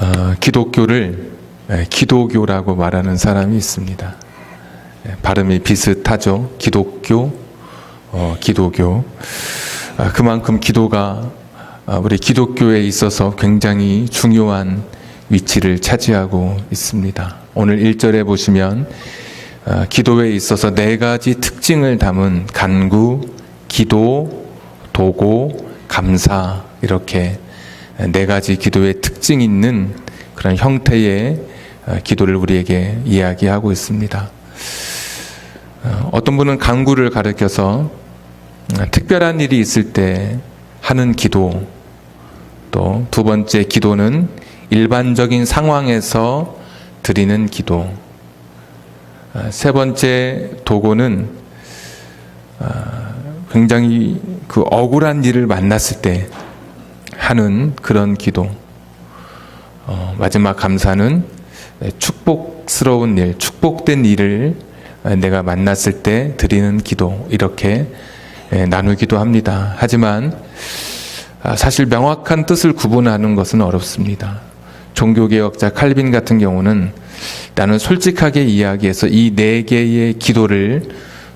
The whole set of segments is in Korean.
어, 기독교를 예, 기도교라고 말하는 사람이 있습니다. 예, 발음이 비슷하죠. 기독교, 어, 기도교. 아, 그만큼 기도가 아, 우리 기독교에 있어서 굉장히 중요한 위치를 차지하고 있습니다. 오늘 1절에 보시면 아, 기도에 있어서 네 가지 특징을 담은 간구, 기도, 도고, 감사 이렇게 네 가지 기도의 특징 있는 그런 형태의 어, 기도를 우리에게 이야기하고 있습니다. 어, 어떤 분은 간구를 가르켜서 어, 특별한 일이 있을 때 하는 기도, 또 두 번째 기도는 일반적인 상황에서 드리는 기도, 어, 세 번째 도고는 어, 굉장히 그 억울한 일을 만났을 때 하는 그런 기도. 어, 마지막 감사는 축복스러운 일, 축복된 일을 내가 만났을 때 드리는 기도. 이렇게 예, 나누기도 합니다. 하지만 아, 사실 명확한 뜻을 구분하는 것은 어렵습니다. 종교개혁자 칼빈 같은 경우는 나는 솔직하게 이야기해서 이 네 개의 기도를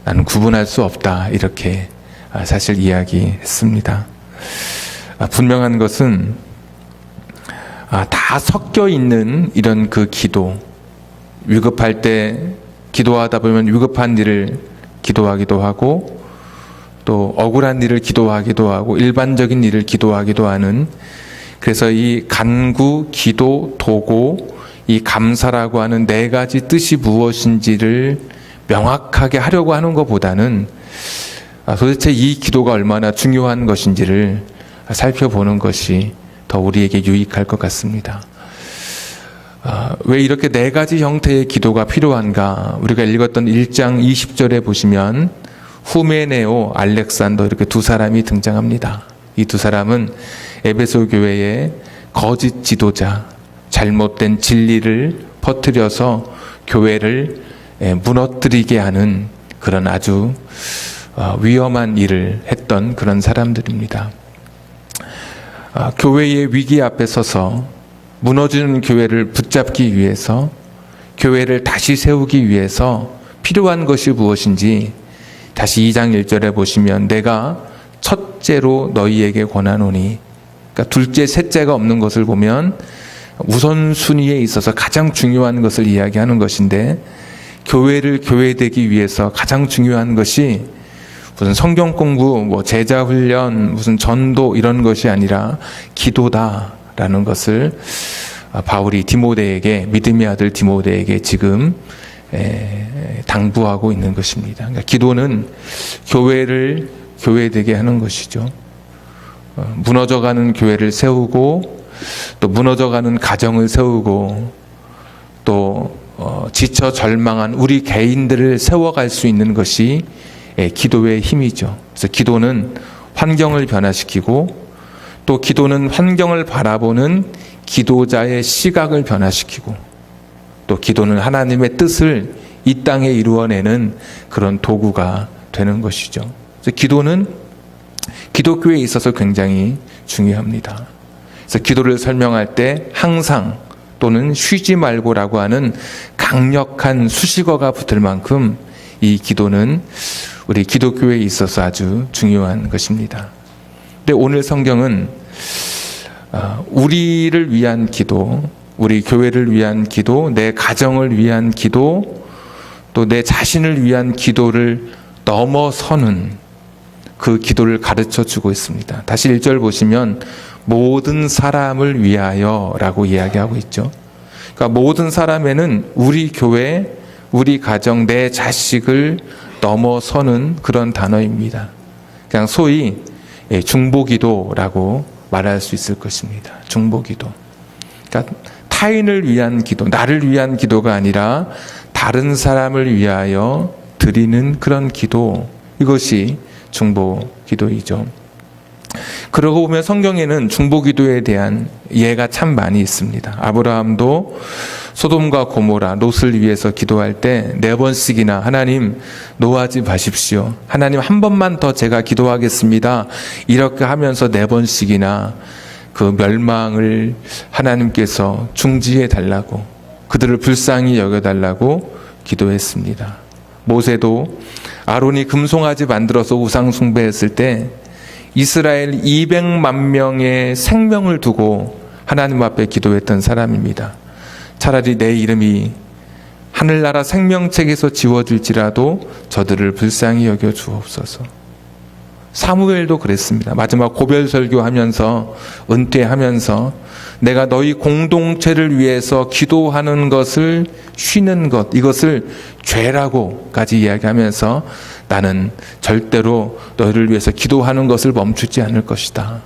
나는 구분할 수 없다. 이렇게 아, 사실 이야기했습니다. 아, 분명한 것은 아, 다 섞여 있는 이런 그 기도, 위급할 때 기도하다 보면 위급한 일을 기도하기도 하고 또 억울한 일을 기도하기도 하고 일반적인 일을 기도하기도 하는. 그래서 이 간구, 기도, 도고, 이 감사라고 하는 네 가지 뜻이 무엇인지를 명확하게 하려고 하는 것보다는 아, 도대체 이 기도가 얼마나 중요한 것인지를 살펴보는 것이 더 우리에게 유익할 것 같습니다. 아, 왜 이렇게 네 가지 형태의 기도가 필요한가? 우리가 읽었던 1장 20절에 보시면 후메네오, 알렉산더 이렇게 두 사람이 등장합니다. 이 두 사람은 에베소 교회의 거짓 지도자, 잘못된 진리를 퍼뜨려서 교회를 예, 무너뜨리게 하는 그런 아주 어, 위험한 일을 했던 그런 사람들입니다. 아, 교회의 위기 앞에 서서 무너지는 교회를 붙잡기 위해서 교회를 다시 세우기 위해서 필요한 것이 무엇인지 다시 2장 1절에 보시면 내가 첫째로 너희에게 권하노니 그러니까 둘째 셋째가 없는 것을 보면 우선순위에 있어서 가장 중요한 것을 이야기하는 것인데 교회를 교회되기 위해서 가장 중요한 것이 무슨 성경 공부, 뭐 제자 훈련, 무슨 전도 이런 것이 아니라 기도다라는 것을 바울이 디모데에게 믿음의 아들 디모데에게 지금 당부하고 있는 것입니다. 그러니까 기도는 교회를 교회되게 하는 것이죠. 어, 무너져가는 교회를 세우고 또 무너져가는 가정을 세우고 또 어, 지쳐 절망한 우리 개인들을 세워갈 수 있는 것이 예, 기도의 힘이죠. 그래서 기도는 환경을 변화시키고 또 기도는 환경을 바라보는 기도자의 시각을 변화시키고 또 기도는 하나님의 뜻을 이 땅에 이루어내는 그런 도구가 되는 것이죠. 그래서 기도는 기독교에 있어서 굉장히 중요합니다. 그래서 기도를 설명할 때 항상 또는 쉬지 말고라고 하는 강력한 수식어가 붙을 만큼 이 기도는 우리 기독교에 있어서 아주 중요한 것입니다. 근데 오늘 성경은 어, 우리를 위한 기도, 우리 교회를 위한 기도, 내 가정을 위한 기도, 또 내 자신을 위한 기도를 넘어서는 그 기도를 가르쳐 주고 있습니다. 다시 1절 보시면 모든 사람을 위하여 라고 이야기하고 있죠. 그러니까 모든 사람에는 우리 교회, 우리 가정, 내 자식을 넘어서는 그런 단어입니다. 그냥 소위 예, 중보기도라고 말할 수 있을 것입니다. 중보기도. 그러니까 타인을 위한 기도, 나를 위한 기도가 아니라 다른 사람을 위하여 드리는 그런 기도, 이것이 중보기도이죠. 그러고 보면 성경에는 중보기도에 대한 예가 참 많이 있습니다. 아브라함도 소돔과 고모라 롯을 위해서 기도할 때 네 번씩이나 하나님 노하지 마십시오. 하나님 한 번만 더 제가 기도하겠습니다. 이렇게 하면서 네 번씩이나 그 멸망을 하나님께서 중지해 달라고 그들을 불쌍히 여겨 달라고 기도했습니다. 모세도 아론이 금송아지 만들어서 우상 숭배했을 때 이스라엘 200만 명의 생명을 두고 하나님 앞에 기도했던 사람입니다. 차라리 내 이름이 하늘나라 생명책에서 지워질지라도 저들을 불쌍히 여겨 주옵소서. 사무엘도 그랬습니다. 마지막 고별 설교하면서 은퇴하면서 내가 너희 공동체를 위해서 기도하는 것을 쉬는 것 이것을 죄라고까지 이야기하면서 나는 절대로 너희를 위해서 기도하는 것을 멈추지 않을 것이다.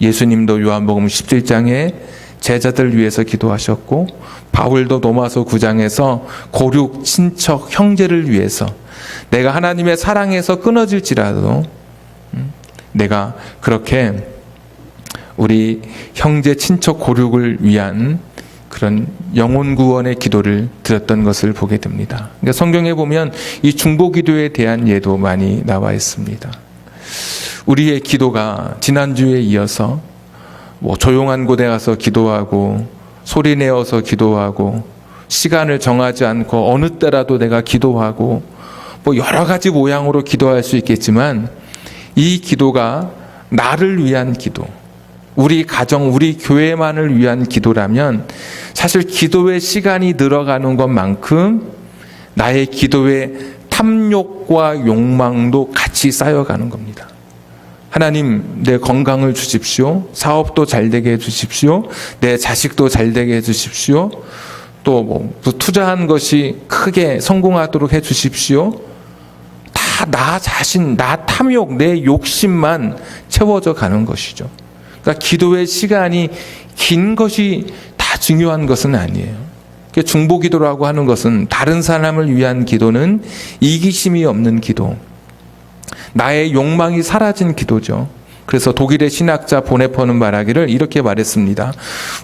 예수님도 요한복음 17장에 제자들 위해서 기도하셨고 바울도 로마서 9장에서 고륙 친척 형제를 위해서 내가 하나님의 사랑에서 끊어질지라도 음, 내가 그렇게 우리 형제 친척 고륙을 위한 그런 영혼 구원의 기도를 드렸던 것을 보게 됩니다. 그러니까 성경에 보면 이 중보 기도에 대한 예도 많이 나와 있습니다. 우리의 기도가 지난주에 이어서 뭐 조용한 곳에 가서 기도하고 소리 내어서 기도하고 시간을 정하지 않고 어느 때라도 내가 기도하고 뭐 여러 가지 모양으로 기도할 수 있겠지만 이 기도가 나를 위한 기도, 우리 가정, 우리 교회만을 위한 기도라면 사실 기도의 시간이 늘어가는 것만큼 나의 기도의 탐욕과 욕망도 같이 쌓여가는 겁니다. 하나님, 내 건강을 주십시오. 사업도 잘 되게 해주십시오. 내 자식도 잘 되게 해주십시오. 또 뭐 투자한 것이 크게 성공하도록 해주십시오. 다 나 자신, 나 탐욕, 내 욕심만 채워져 가는 것이죠. 그러니까 기도의 시간이 긴 것이 다 중요한 것은 아니에요. 중보 기도라고 하는 것은 다른 사람을 위한 기도는 이기심이 없는 기도. 나의 욕망이 사라진 기도죠. 그래서 독일의 신학자 보네퍼는 말하기를 이렇게 말했습니다.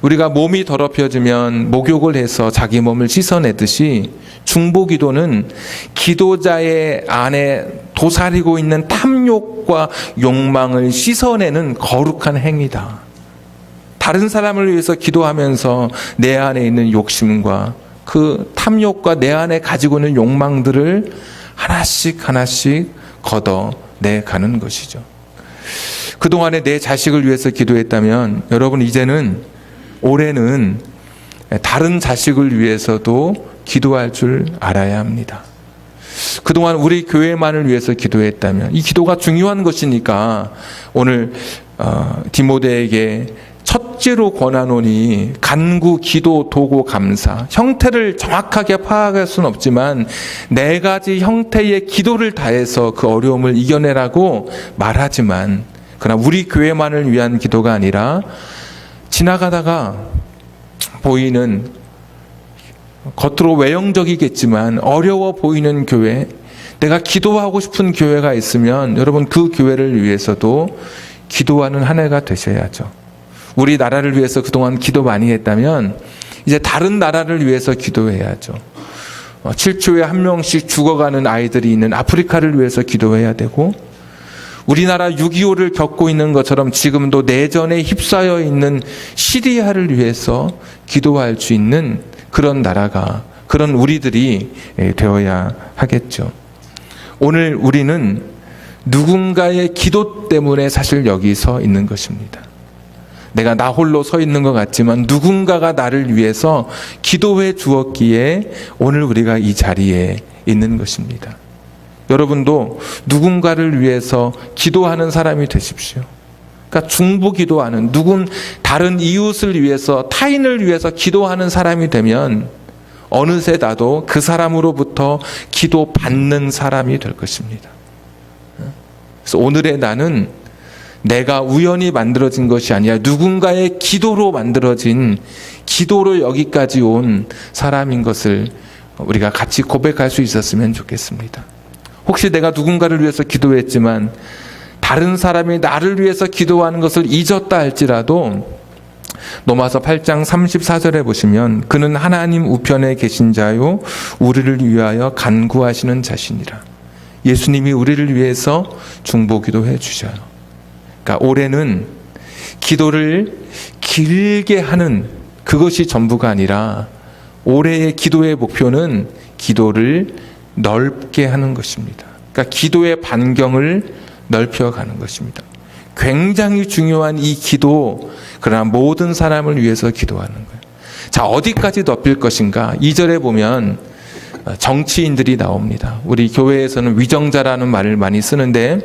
우리가 몸이 더럽혀지면 목욕을 해서 자기 몸을 씻어내듯이 중보 기도는 기도자의 안에 도사리고 있는 탐욕과 욕망을 씻어내는 거룩한 행위다. 다른 사람을 위해서 기도하면서 내 안에 있는 욕심과 그 탐욕과 내 안에 가지고 있는 욕망들을 하나씩 하나씩 걷어내 가는 것이죠. 그동안에 내 자식을 위해서 기도했다면 여러분 이제는 올해는 다른 자식을 위해서도 기도할 줄 알아야 합니다. 그동안 우리 교회만을 위해서 기도했다면 이 기도가 중요한 것이니까 오늘 어, 디모데에게 첫째로 권하노니 간구, 기도, 도고, 감사. 형태를 정확하게 파악할 수는 없지만 네 가지 형태의 기도를 다해서 그 어려움을 이겨내라고 말하지만 그러나 우리 교회만을 위한 기도가 아니라 지나가다가 보이는 겉으로 외형적이겠지만 어려워 보이는 교회, 내가 기도하고 싶은 교회가 있으면 여러분 그 교회를 위해서도 기도하는 한 해가 되셔야죠. 우리 나라를 위해서 그동안 기도 많이 했다면 이제 다른 나라를 위해서 기도해야죠. 7초에 한 명씩 죽어가는 아이들이 있는 아프리카를 위해서 기도해야 되고 우리나라 6.25를 겪고 있는 것처럼 지금도 내전에 휩싸여 있는 시리아를 위해서 기도할 수 있는 그런 나라가 그런 우리들이 되어야 하겠죠. 오늘 우리는 누군가의 기도 때문에 사실 여기 서 있는 것입니다. 내가 나 홀로 서 있는 것 같지만 누군가가 나를 위해서 기도해 주었기에 오늘 우리가 이 자리에 있는 것입니다. 여러분도 누군가를 위해서 기도하는 사람이 되십시오. 그러니까 중보 기도하는 누군 다른 이웃을 위해서 타인을 위해서 기도하는 사람이 되면 어느새 나도 그 사람으로부터 기도 받는 사람이 될 것입니다. 그래서 오늘의 나는 내가 우연히 만들어진 것이 아니라 누군가의 기도로 만들어진 기도로 여기까지 온 사람인 것을 우리가 같이 고백할 수 있었으면 좋겠습니다. 혹시 내가 누군가를 위해서 기도했지만 다른 사람이 나를 위해서 기도하는 것을 잊었다 할지라도 로마서 8장 34절에 보시면 그는 하나님 우편에 계신 자요 우리를 위하여 간구하시는 자신이라. 예수님이 우리를 위해서 중보 기도 해 주셔요. 그러니까 올해는 기도를 길게 하는 그것이 전부가 아니라 올해의 기도의 목표는 기도를 넓게 하는 것입니다. 그러니까 기도의 반경을 넓혀가는 것입니다. 굉장히 중요한 이 기도, 그러나 모든 사람을 위해서 기도하는 거예요. 자, 어디까지 넓힐 것인가? 2절에 보면 정치인들이 나옵니다. 우리 교회에서는 위정자라는 말을 많이 쓰는데,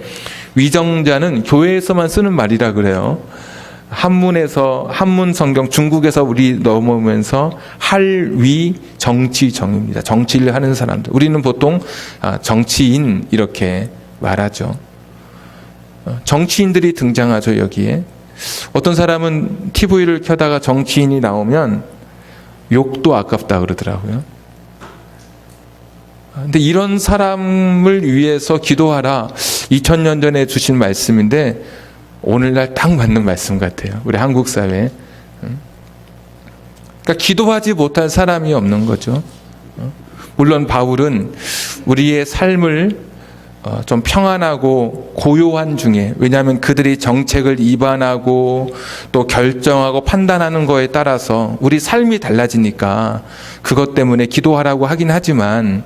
위정자는 교회에서만 쓰는 말이라 그래요. 한문에서 한문 성경 중국에서 우리 넘어오면서 할위 정치정입니다. 정치를 하는 사람들. 우리는 보통 아, 정치인 이렇게 말하죠. 어, 정치인들이 등장하죠 여기에. 어떤 사람은 TV를 켜다가 정치인이 나오면 욕도 아깝다 그러더라고요. 근데 이런 사람을 위해서 기도하라. 2000년 전에 주신 말씀인데 오늘날 딱 맞는 말씀 같아요. 우리 한국 사회. 그러니까 기도하지 못할 사람이 없는 거죠. 물론 바울은 우리의 삶을 어, 좀 평안하고 고요한 중에 왜냐하면 그들이 정책을 입안하고 또 결정하고 판단하는 거에 따라서 우리 삶이 달라지니까 그것 때문에 기도하라고 하긴 하지만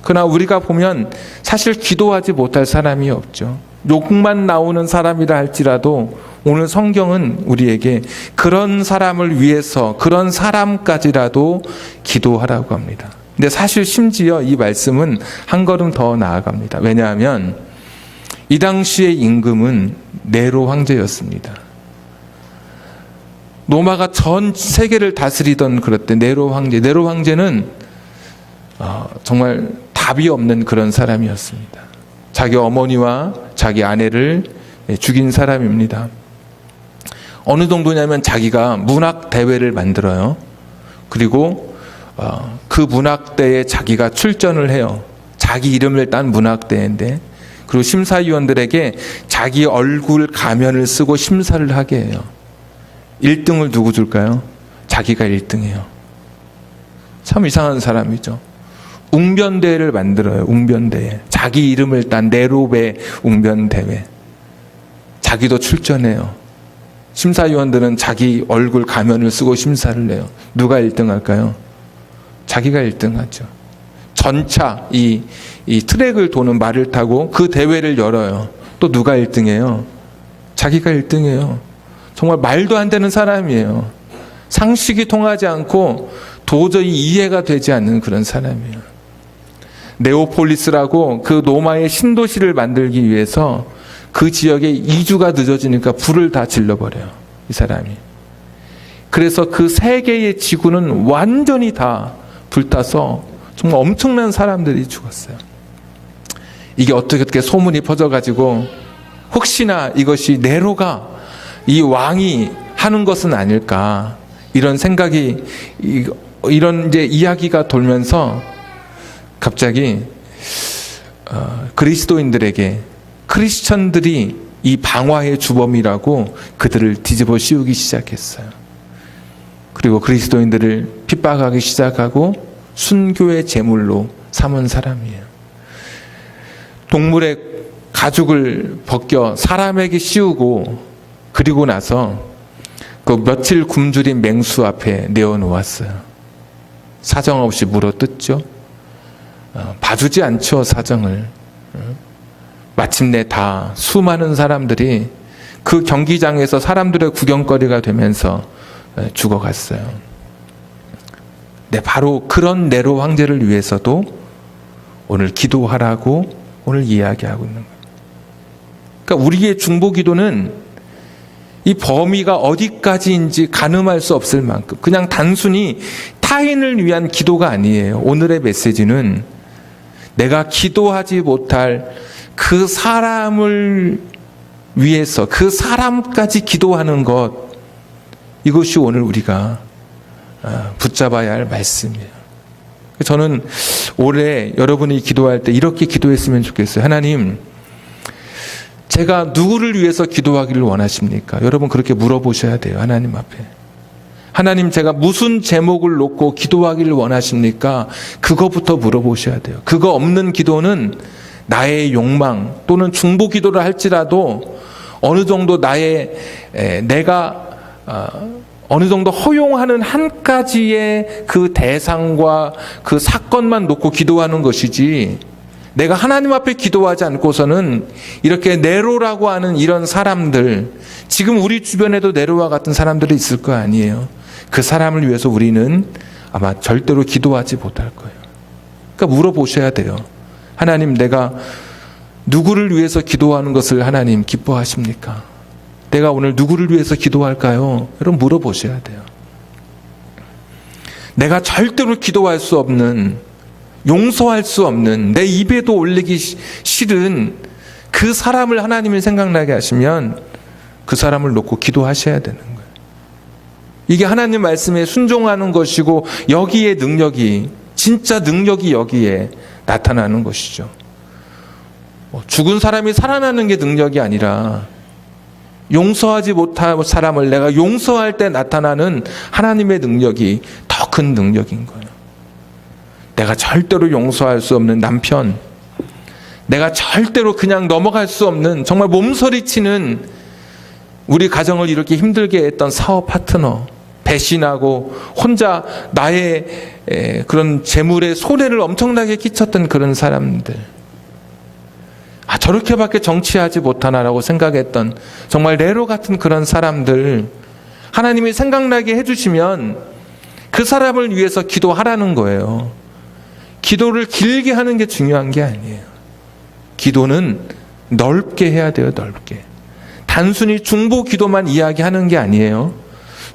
그러나 우리가 보면 사실 기도하지 못할 사람이 없죠. 욕만 나오는 사람이라 할지라도 오늘 성경은 우리에게 그런 사람을 위해서 그런 사람까지라도 기도하라고 합니다. 근데 사실 심지어 이 말씀은 한 걸음 더 나아갑니다. 왜냐하면 이 당시의 임금은 네로 황제였습니다. 로마가 전 세계를 다스리던 그럴 때 네로 황제, 네로 황제는 어, 정말 답이 없는 그런 사람이었습니다. 자기 어머니와 자기 아내를 죽인 사람입니다. 어느 정도냐면 자기가 문학 대회를 만들어요. 그리고 어, 그 문학대에 자기가 출전을 해요. 자기 이름을 딴 문학대인데 그리고 심사위원들에게 자기 얼굴 가면을 쓰고 심사를 하게 해요. 1등을 누구 줄까요? 자기가 1등이에요. 참 이상한 사람이죠. 웅변대회를 만들어요. 웅변대회. 자기 이름을 딴 네로베 웅변대회. 자기도 출전해요. 심사위원들은 자기 얼굴 가면을 쓰고 심사를 해요. 누가 1등 할까요? 자기가 1등 하죠. 전차, 이, 이 트랙을 도는 말을 타고 그 대회를 열어요. 또 누가 1등 해요? 자기가 1등 해요. 정말 말도 안 되는 사람이에요. 상식이 통하지 않고 도저히 이해가 되지 않는 그런 사람이에요. 네오폴리스라고 그 로마의 신도시를 만들기 위해서 그 지역에 이주가 늦어지니까 불을 다 질러버려요. 이 사람이. 그래서 그 세 개의 지구는 완전히 다 불타서 정말 엄청난 사람들이 죽었어요. 이게 어떻게 어떻게 소문이 퍼져가지고 혹시나 이것이 네로가 이 왕이 하는 것은 아닐까 이런 생각이 이런 이제 이야기가 돌면서 갑자기 어, 그리스도인들에게 크리스천들이 이 방화의 주범이라고 그들을 뒤집어 씌우기 시작했어요. 그리고 그리스도인들을 핍박하기 시작하고 순교의 제물로 삼은 사람이에요. 동물의 가죽을 벗겨 사람에게 씌우고 그리고 나서 그 며칠 굶주린 맹수 앞에 내어놓았어요. 사정없이 물어뜯죠. 어, 봐주지 않죠 사정을. 어? 마침내 다 수많은 사람들이 그 경기장에서 사람들의 구경거리가 되면서 어, 죽어갔어요. 네, 바로 그런 네로 황제를 위해서도 오늘 기도하라고 오늘 이야기하고 있는 거예요. 그러니까 우리의 중보 기도는 이 범위가 어디까지인지 가늠할 수 없을 만큼 그냥 단순히 타인을 위한 기도가 아니에요. 오늘의 메시지는 내가 기도하지 못할 그 사람을 위해서 그 사람까지 기도하는 것 이것이 오늘 우리가 아, 붙잡아야 할 말씀이에요. 저는 올해 여러분이 기도할 때 이렇게 기도했으면 좋겠어요. 하나님, 제가 누구를 위해서 기도하기를 원하십니까? 여러분 그렇게 물어보셔야 돼요. 하나님 앞에. 하나님 제가 무슨 제목을 놓고 기도하기를 원하십니까? 그거부터 물어보셔야 돼요. 그거 없는 기도는 나의 욕망 또는 중보 기도를 할지라도 어느 정도 나의 내가 어, 어느 정도 허용하는 한 가지의 그 대상과 그 사건만 놓고 기도하는 것이지 내가 하나님 앞에 기도하지 않고서는 이렇게 네로라고 하는 이런 사람들 지금 우리 주변에도 네로와 같은 사람들이 있을 거 아니에요. 그 사람을 위해서 우리는 아마 절대로 기도하지 못할 거예요. 그러니까 물어보셔야 돼요. 하나님 내가 누구를 위해서 기도하는 것을 하나님 기뻐하십니까? 내가 오늘 누구를 위해서 기도할까요? 여러분 물어보셔야 돼요. 내가 절대로 기도할 수 없는 용서할 수 없는 내 입에도 올리기 시- 싫은 그 사람을 하나님이 생각나게 하시면 그 사람을 놓고 기도하셔야 되는. 이게 하나님 말씀에 순종하는 것이고 여기에 능력이 진짜 능력이 여기에 나타나는 것이죠. 뭐 죽은 사람이 살아나는 게 능력이 아니라 용서하지 못한 사람을 내가 용서할 때 나타나는 하나님의 능력이 더 큰 능력인 거예요. 내가 절대로 용서할 수 없는 남편, 내가 절대로 그냥 넘어갈 수 없는 정말 몸서리치는 우리 가정을 이렇게 힘들게 했던 사업 파트너, 배신하고 혼자 나의 에, 그런 재물에 손해를 엄청나게 끼쳤던 그런 사람들. 아, 저렇게밖에 정치하지 못하나라고 생각했던 정말 레로 같은 그런 사람들 하나님이 생각나게 해주시면 그 사람을 위해서 기도하라는 거예요. 기도를 길게 하는 게 중요한 게 아니에요. 기도는 넓게 해야 돼요, 넓게. 단순히 중보 기도만 이야기하는 게 아니에요.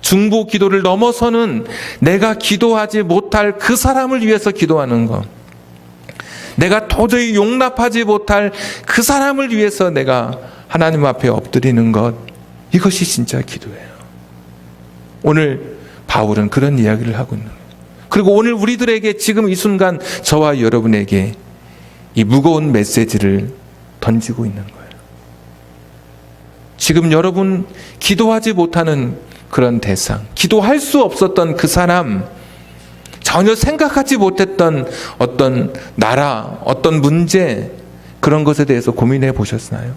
중보 기도를 넘어서는 내가 기도하지 못할 그 사람을 위해서 기도하는 것. 내가 도저히 용납하지 못할 그 사람을 위해서 내가 하나님 앞에 엎드리는 것. 이것이 진짜 기도예요. 오늘 바울은 그런 이야기를 하고 있는 거예요. 그리고 오늘 우리들에게 지금 이 순간 저와 여러분에게 이 무거운 메시지를 던지고 있는 거예요. 지금 여러분 기도하지 못하는 그런 대상, 기도할 수 없었던 그 사람, 전혀 생각하지 못했던 어떤 나라, 어떤 문제, 그런 것에 대해서 고민해 보셨나요?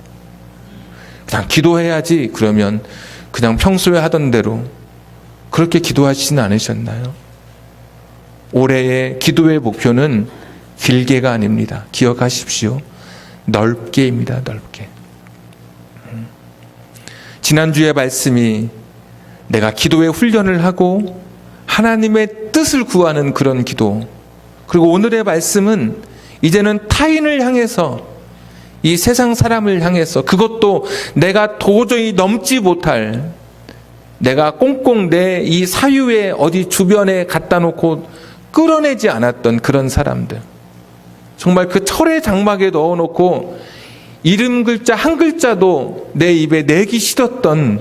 그냥 기도해야지, 그러면 그냥 평소에 하던 대로 그렇게 기도하시진 않으셨나요? 올해의 기도의 목표는 길게가 아닙니다. 기억하십시오. 넓게입니다. 넓게. 음. 지난주의 말씀이 내가 기도의 훈련을 하고 하나님의 뜻을 구하는 그런 기도. 그리고 오늘의 말씀은 이제는 타인을 향해서 이 세상 사람을 향해서 그것도 내가 도저히 넘지 못할 내가 꽁꽁 내 이 사유에 어디 주변에 갖다 놓고 끌어내지 않았던 그런 사람들. 정말 그 철의 장막에 넣어놓고 이름 글자 한 글자도 내 입에 내기 싫었던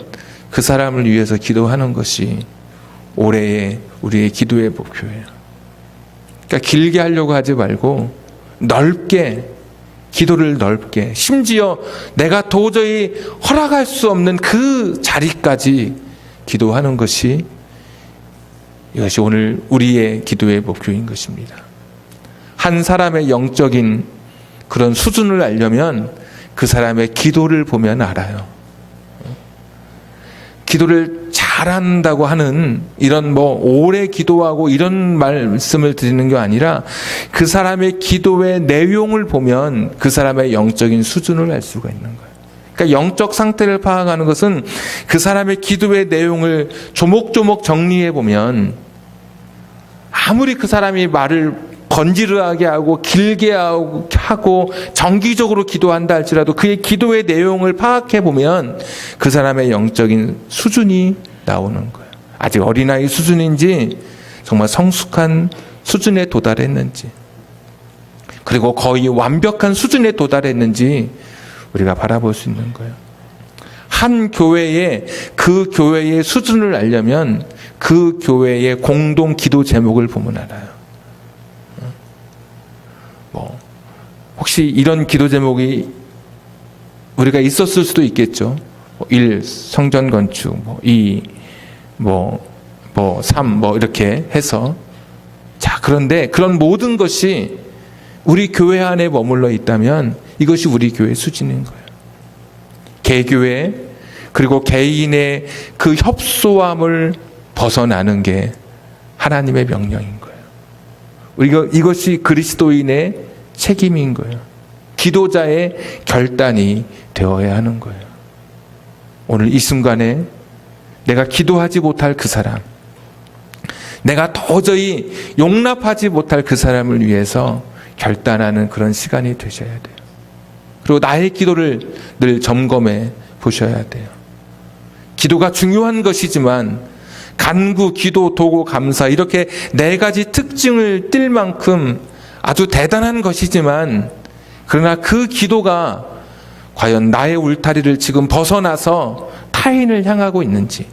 그 사람을 위해서 기도하는 것이 올해의 우리의 기도의 목표예요. 그러니까 길게 하려고 하지 말고 넓게 기도를 넓게 심지어 내가 도저히 허락할 수 없는 그 자리까지 기도하는 것이 이것이 오늘 우리의 기도의 목표인 것입니다. 한 사람의 영적인 그런 수준을 알려면 그 사람의 기도를 보면 알아요. 기도를 잘한다고 하는 이런 뭐 오래 기도하고 이런 말씀을 드리는 게 아니라 그 사람의 기도의 내용을 보면 그 사람의 영적인 수준을 알 수가 있는 거예요. 그러니까 영적 상태를 파악하는 것은 그 사람의 기도의 내용을 조목조목 정리해 보면 아무리 그 사람이 말을 번지르하게 하고 길게 하고, 하고 정기적으로 기도한다 할지라도 그의 기도의 내용을 파악해 보면 그 사람의 영적인 수준이 나오는 거예요. 아직 어린아이 수준인지 정말 성숙한 수준에 도달했는지 그리고 거의 완벽한 수준에 도달했는지 우리가 바라볼 수 있는 거예요. 한 교회의 그 교회의 수준을 알려면 그 교회의 공동 기도 제목을 보면 알아요. 혹시 이런 기도 제목이 우리가 있었을 수도 있겠죠. 뭐 1. 성전 건축, 뭐 2. 뭐, 뭐 3. 뭐 이렇게 해서 자, 그런데 그런 모든 것이 우리 교회 안에 머물러 있다면 이것이 우리 교회 수준인 거예요. 개교회 그리고 개인의 그 협소함을 벗어나는 게 하나님의 명령인 거예요. 우리가 이것이 그리스도인의 책임인 거예요. 기도자의 결단이 되어야 하는 거예요. 오늘 이 순간에 내가 기도하지 못할 그 사람, 내가 도저히 용납하지 못할 그 사람을 위해서 결단하는 그런 시간이 되셔야 돼요. 그리고 나의 기도를 늘 점검해 보셔야 돼요. 기도가 중요한 것이지만 간구, 기도, 도고, 감사 이렇게 네 가지 특징을 띌 만큼 아주 대단한 것이지만 그러나 그 기도가 과연 나의 울타리를 지금 벗어나서 타인을 향하고 있는지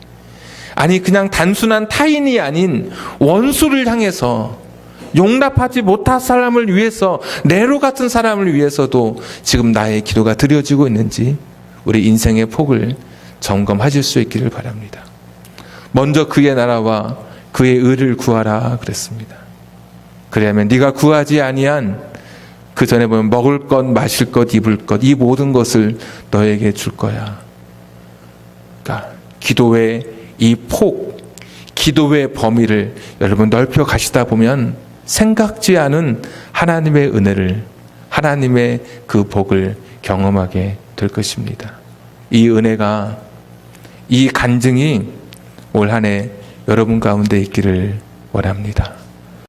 아니 그냥 단순한 타인이 아닌 원수를 향해서 용납하지 못할 사람을 위해서 네로 같은 사람을 위해서도 지금 나의 기도가 드려지고 있는지 우리 인생의 폭을 점검하실 수 있기를 바랍니다. 먼저 그의 나라와 그의 의를 구하라 그랬습니다. 그래야면 네가 구하지 아니한 그 전에 보면 먹을 것, 마실 것, 입을 것 이 모든 것을 너에게 줄 거야. 그러니까 기도의 이 폭, 기도의 범위를 여러분 넓혀 가시다 보면 생각지 않은 하나님의 은혜를 하나님의 그 복을 경험하게 될 것입니다. 이 은혜가 이 간증이 올 한해 여러분 가운데 있기를 원합니다.